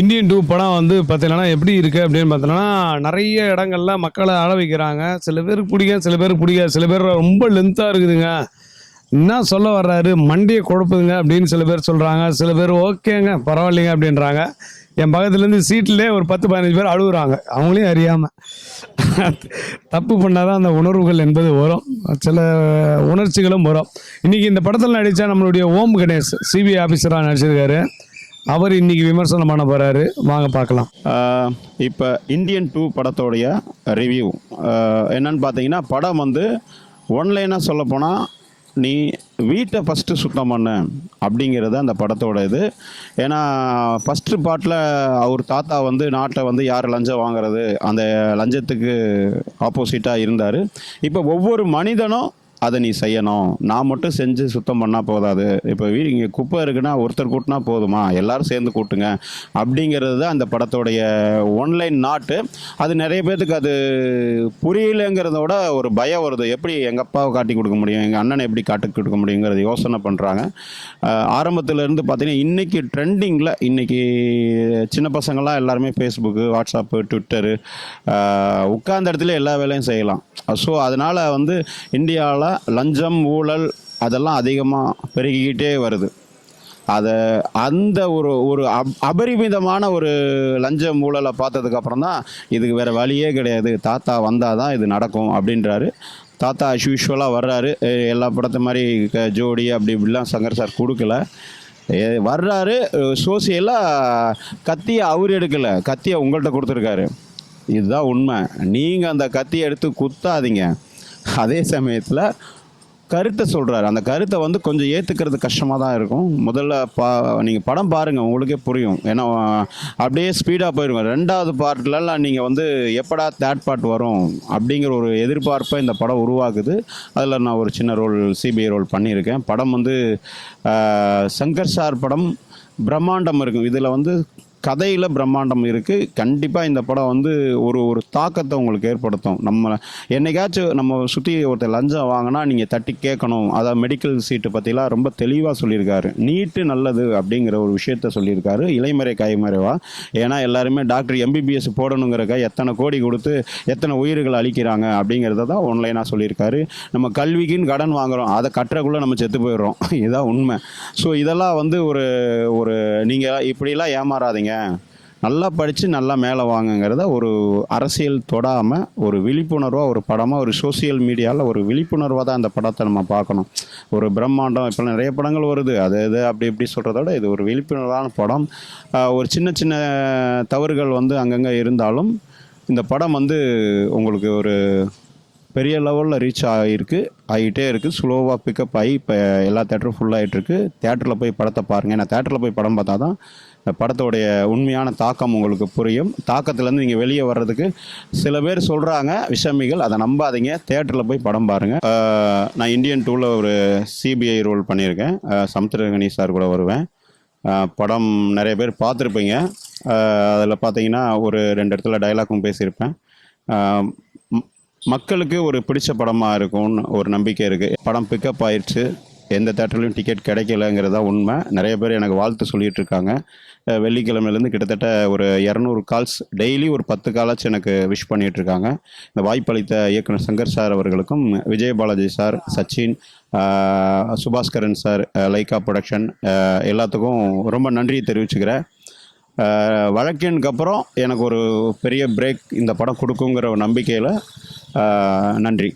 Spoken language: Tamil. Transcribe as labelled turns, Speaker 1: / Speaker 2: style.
Speaker 1: இந்தியன் டூ படம் வந்து பார்த்தீங்கன்னா எப்படி இருக்குது அப்படின்னு பார்த்தோன்னா நிறைய இடங்கள்ல மக்களை ஆள வைக்கிறாங்க. சில பேருக்கு பிடிக்கும் சில பேருக்கு பிடிக்காது சில பேர் ரொம்ப லென்த்தாக இருக்குதுங்க. என்ன சொல்ல வர்றாரு? மண்டியை குழப்புதுங்க அப்படின்னு சில பேர் சொல்கிறாங்க சில பேர் ஓகேங்க பரவாயில்லைங்க அப்படின்றாங்க. என் பக்கத்துலேருந்து சீட்லேயே ஒரு பத்து பதினஞ்சு பேர் அழுகுறாங்க. அவங்களையும் அறியாமல் தப்பு பண்ணால் தான் அந்த உணர்வுகள் என்பது வரும். சில உணர்ச்சிகளும் வரும். இன்றைக்கி இந்த படத்தில் நடித்தா நம்மளுடைய ஓம் கணேஷ் சிபிஐ ஆஃபீஸராக நடிச்சிருக்காரு. அவர் இன்னைக்கு விமர்சனம் பண்ண போறாரு. வாங்க பார்க்கலாம்.
Speaker 2: இப்போ இந்தியன் டூ படத்தோடைய ரிவ்யூ என்னன்னு பார்த்தீங்கன்னா படம் வந்து ஒன்லைனாக சொல்லப்போனால் நீ வீட்டை ஃபஸ்ட்டு சுத்தம் பண்ண அப்படிங்கிறது அந்த படத்தோட இது. ஏன்னா ஃபஸ்ட்டு பாட்டில் அவர் தாத்தா வந்து நாட்டை வந்து யார் லஞ்சம் வாங்குறது? அந்த லஞ்சத்துக்கு ஆப்போசிட்டாக இருந்தார். இப்போ ஒவ்வொரு மனிதனும் அதை நீ செய்யணும். நான் மட்டும் செஞ்சு சுத்தம் பண்ணால் போதாது. இப்போ வீ இங்கே குப்பை இருக்குன்னா ஒருத்தர் கூட்டினா போதுமா? எல்லாரும் சேர்ந்து கூட்டுங்க. அப்படிங்கிறது தான் அந்த படத்தோடைய ஒன்லைன் நாட்டு அது நிறைய பேர்த்துக்கு அது புரியலைங்கிறத விட ஒரு பயம் வருது. எப்படி எங்கள் அப்பாவை காட்டி கொடுக்க முடியும்? எங்கள் அண்ணனை எப்படி காட்டி கொடுக்க முடியுங்கிறத யோசனை பண்ணுறாங்க ஆரம்பத்தில் இருந்து பார்த்தீங்கன்னா இன்றைக்கி ட்ரெண்டிங்கில் இன்றைக்கி சின்ன பசங்கள்லாம் எல்லாருமே ஃபேஸ்புக்கு வாட்ஸ்அப்பு ட்விட்டரு உட்கார்ந்த இடத்துல எல்லா வேலையும் செய்யலாம். ஸோ அதனால் வந்து இந்தியாவில் லஞ்சம் ஊழல் அதெல்லாம் அதிகமாக பெருகிக்கிட்டே வருது. அதை அந்த ஒரு ஒரு அப் அபரிமிதமான ஒரு லஞ்ச ஊழலை பார்த்ததுக்கப்புறம் தான் இதுக்கு வேறு வழியே கிடையாது. தாத்தா வந்தால் தான் இது நடக்கும் அப்படின்றாரு. தாத்தா அஸ் யூஷுவலாக வர்றாரு. எல்லா படத்து மாதிரி க- ஜோடி அப்படி இப்படிலாம் சங்கர் சார் கொடுக்கல. வர்றாரு. சோசியலாக கத்தியை அவர் எடுக்கலை. கத்தியை உங்கள்கிட்ட கொடுத்துருக்காரு. இதுதான் உண்மை. நீங்கள் அந்த கத்தியை எடுத்து குத்தாதீங்க. அதே சமயத்தில் கருத்தை சொல்கிறாரு அந்த கருத்தை வந்து கொஞ்சம் ஏற்றுக்கிறது கஷ்டமாக தான் இருக்கும். முதல்ல பா நீங்கள் படம் பாருங்கள் உங்களுக்கே புரியும். ஏன்னா அப்படியே ஸ்பீடாக போயிருங்க. ரெண்டாவது பார்ட்லலாம் நீங்கள் வந்து எப்படா தேர்ட் பார்ட் வரும் அப்படிங்கிற ஒரு எதிர்பார்ப்பை இந்த படம் உருவாக்குது. அதில் நான் ஒரு சின்ன ரோல் சிபிஐ ரோல் பண்ணியிருக்கேன். படம் வந்து சங்கர் சார் படம் பிரம்மாண்டம் இருக்கும். இதில் வந்து கதையில் பிரம்மாண்டம் இருக்குது கண்டிப்பாக இந்த படம் வந்து ஒரு ஒரு தாக்கத்தை உங்களுக்கு ஏற்படுத்தும். நம்ம என்னைக்காச்சும் நம்ம சுற்றி ஒருத்தர் லஞ்சம் வாங்கினா நீங்கள் தட்டி கேட்கணும். அதாவது மெடிக்கல் சீட்டு பற்றிலாம் ரொம்ப தெளிவாக சொல்லியிருக்காரு. நீட்டு நல்லது அப்படிங்கிற ஒரு விஷயத்த சொல்லியிருக்காரு. இலைமறை கைமறைவாக ஏன்னா எல்லாருமே டாக்டர் எம்பிபிஎஸ் போடணுங்கிறக்க எத்தனை கோடி கொடுத்து எத்தனை உயிர்கள் அழிக்கிறாங்க அப்படிங்கிறத தான் ஒன்லைனாக சொல்லியிருக்காரு. நம்ம கல்விக்குன்னு கடன் வாங்குறோம். அதை கட்டுறக்குள்ளே நம்ம செத்து போயிடுறோம். இதுதான் உண்மை. ஸோ இதெல்லாம் வந்து ஒரு ஒரு நீங்கள் இப்படிலாம் ஏமாறாதீங்க. நல்லா படித்து நல்லா மேலே வாங்குங்கிறத ஒரு அரசியல் தொடாமல் ஒரு விழிப்புணர்வாக ஒரு படமாக ஒரு சோஷியல் மீடியாவில் ஒரு விழிப்புணர்வாக தான் அந்த படத்தை நம்ம பார்க்கணும். ஒரு பிரம்மாண்டம் இப்போ நிறைய படங்கள் வருது. அது இது அப்படி இப்படி சொல்கிறத விட இது ஒரு விழிப்புணர்வான படம். ஒரு சின்ன சின்ன தவறுகள் வந்து அங்கங்கே இருந்தாலும் இந்த படம் வந்து உங்களுக்கு ஒரு பெரிய லெவலில் ரீச் ஆகிருக்கு ஆகிட்டே இருக்குது ஸ்லோவாக பிக்கப் ஆகி இப்போ எல்லா தேட்டரும் ஃபுல்லாகிட்டுருக்கு தேட்டரில் போய் படத்தை பாருங்கள் ஏன்னா தேட்டரில் போய் படம் பார்த்தா தான் இந்த படத்தோடைய உண்மையான தாக்கம் உங்களுக்கு புரியும். தாக்கத்துலேருந்து நீங்கள் வெளியே வர்றதுக்கு சில பேர் சொல்கிறாங்க விஷமிகள். அதை நம்பாதீங்க. தேட்டரில் போய் படம் பாருங்கள் நான் இந்தியன் டூவில் ஒரு சிபிஐ ரோல் பண்ணியிருக்கேன். சமுத்திரகணி சார் கூட வருவேன். படம் நிறைய பேர் பார்த்துருப்பீங்க. அதில் பார்த்தீங்கன்னா ஒரு ரெண்டு இடத்துல டைலாக்கும் பேசியிருப்பேன். மக்களுக்கு ஒரு பிடிச்ச படமாக இருக்கும்னு ஒரு நம்பிக்கை இருக்குது படம் பிக்கப் ஆயிடுச்சு. எந்த தேட்டர்லையும் டிக்கெட் கிடைக்கலங்கிறதா உண்மை. நிறைய பேர் எனக்கு வாழ்த்து சொல்லிட்டு இருக்காங்க. வெள்ளிக்கிழமையிலேருந்து கிட்டத்தட்ட ஒரு இரநூறு கால்ஸ் டெய்லி ஒரு பத்து காலாச்சும் எனக்கு விஷ் பண்ணிகிட்டு இருக்காங்க. இந்த வாய்ப்பளித்த இயக்குனர் சங்கர் சார் அவர்களுக்கும் Vijay Balaji sir Sachin Subaskaran sir Lyca production எல்லாத்துக்கும் ரொம்ப நன்றியை தெரிவிச்சுக்கிறேன். ஆஹ் வழக்கினுக்கு அப்புறம் எனக்கு ஒரு பெரிய பிரேக் இந்த படம் கொடுக்குங்கிற ஒரு நம்பிக்கையில் நன்றி.